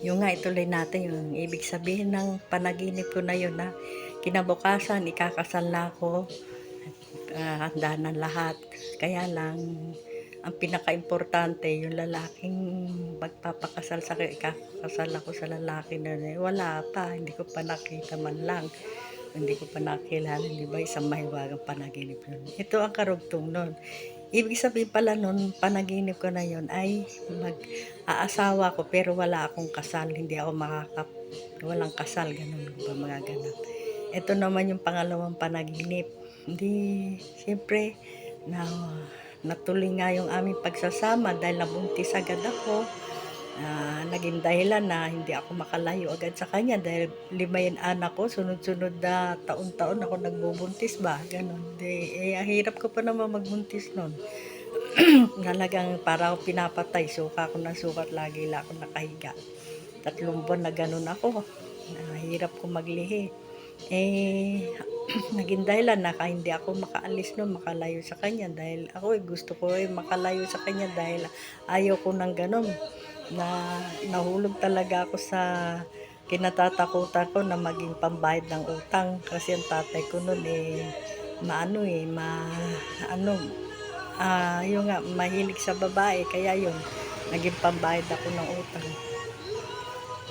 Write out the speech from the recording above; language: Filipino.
Yung nga ituloy natin yung ibig sabihin ng panaginip ko na yun na kinabukasan ikakasal na ako. Uh, handa na lahat. Kaya lang ang pinaka-importante yung lalaking magpapakasal sa ikakasal ako sa lalaki na. Eh, wala pa, hindi ko pa nakita man lang. Hindi ko pa nakilala, di ba? Isang mahiwagang panaginip yun. Ito ang karugtong nun. Ibig sabihin pala nun, panaginip ko na yun ay mag-aasawa ko pero wala akong kasal. Hindi ako makakap, walang kasal, ganun ba mga ganun. Ito naman yung pangalawang panaginip. Hindi, siyempre, na natuloy nga yung aming pagsasama dahil nabuntis agad ako. Ah, naging dahilan na hindi ako makalayo agad sa kanya dahil lima yung anak ko, sunod-sunod na taon-taon ako nagbubuntis ba, ganun. De, eh, ang hirap ko pa naman magbuntis nun. Nalagang para ako pinapatay, suka ako ng sukat, lagi lang ako nakahiga. Tatlong buwan na ganun ako. Nahirap ko maglihi. Eh, naging dahilan na hindi ako makaalis nun, makalayo sa kanya dahil ako eh, gusto ko eh makalayo sa kanya dahil ayaw ko ng ganun na nahulog talaga ako sa kinatatakutan ko na maging pambayad ng utang. Kasi ang tatay ko noon eh maano eh ma ano ah yung nga mahilig sa babae. Kaya yun naging pambayad ako ng utang